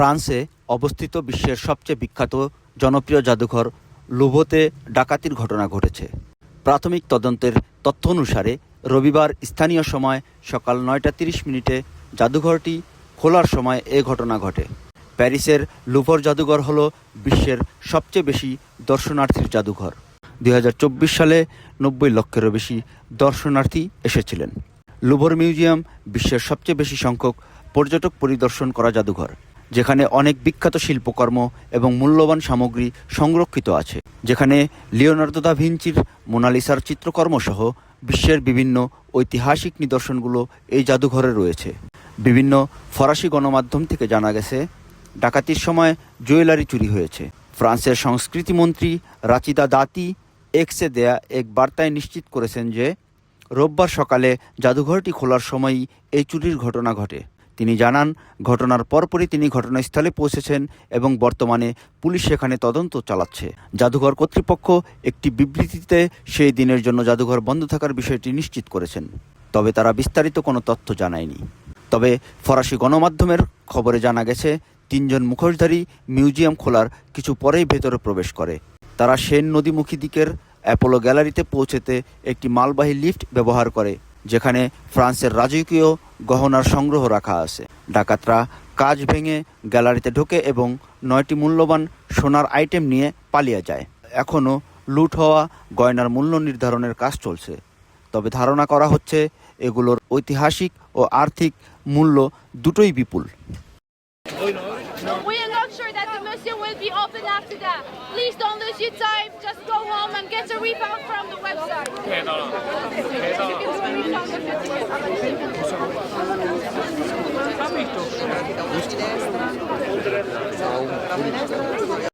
ফ্রান্সে অবস্থিত বিশ্বের সবচেয়ে বিখ্যাত জনপ্রিয় জাদুঘর লুভোতে ডাকাতির ঘটনা ঘটেছে। প্রাথমিক তদন্তের তথ্য অনুসারে, রবিবার স্থানীয় সময় সকাল নয়টা তিরিশ মিনিটে জাদুঘরটি খোলার সময় এ ঘটনা ঘটে। প্যারিসের লুভর জাদুঘর হল বিশ্বের সবচেয়ে বেশি দর্শনার্থীর জাদুঘর। দুই হাজার চব্বিশ সালে নব্বই লক্ষেরও বেশি দর্শনার্থী এসেছিলেন। লুভর মিউজিয়াম বিশ্বের সবচেয়ে বেশি সংখ্যক পর্যটক পরিদর্শন করা জাদুঘর। যেখানে অনেক বিখ্যাত শিল্পকর্ম এবং মূল্যবান সামগ্রী সংরক্ষিত আছে। যেখানে লিওনার্দো দা ভিঞ্চির মোনালিসার চিত্রকর্ম সহ বিশ্বের বিভিন্ন ঐতিহাসিক নিদর্শনগুলো এই জাদুঘরে রয়েছে। বিভিন্ন ফরাসি গণমাধ্যম থেকে জানা গেছে, ডাকাতির সময় জুয়েলারি চুরি হয়েছে। ফ্রান্সের সংস্কৃতি মন্ত্রী রাচিদা দাতি এক্সে দেয়া এক বার্তায় নিশ্চিত করেছেন যে, রোববার সকালে জাদুঘরটি খোলার সময়ই এই চুরির ঘটনা ঘটে। তিনি জানান, ঘটনার পরপরই তিনি ঘটনাস্থলে পৌঁছেছেন এবং বর্তমানে পুলিশ সেখানে তদন্ত চালাচ্ছে। জাদুঘর কর্তৃপক্ষ একটি বিবৃতিতে সেই দিনের জন্য জাদুঘর বন্ধ থাকার বিষয়টি নিশ্চিত করেছেন। তবে তারা বিস্তারিত কোনো তথ্য জানায়নি। তবে ফরাসি গণমাধ্যমের খবরে জানা গেছে, তিনজন মুখোশধারী মিউজিয়াম খোলার কিছু পরেই ভেতরে প্রবেশ করে। তারা সেন নদীমুখী দিকের অ্যাপোলো গ্যালারিতে পৌঁছেতে একটি মালবাহী লিফট ব্যবহার করে, যেখানে ফ্রান্সের রাজকীয় গহনার সংগ্রহ রাখা আছে। ডাকাতরা কাজ ভেঙে গ্যালারিতে ঢোকে এবং নয়টি মূল্যবান সোনার আইটেম নিয়ে পালিয়ে যায়। এখনও লুট হওয়া গয়নার মূল্য নির্ধারণের কাজ চলছে। তবে ধারণা করা হচ্ছে এগুলোর ঐতিহাসিক ও আর্থিক মূল্য দুটোই বিপুল। We are not sure that the museum will be open after that. Please don't lose your time. Just go home and get a refund from the website. gusto. Sal, purita.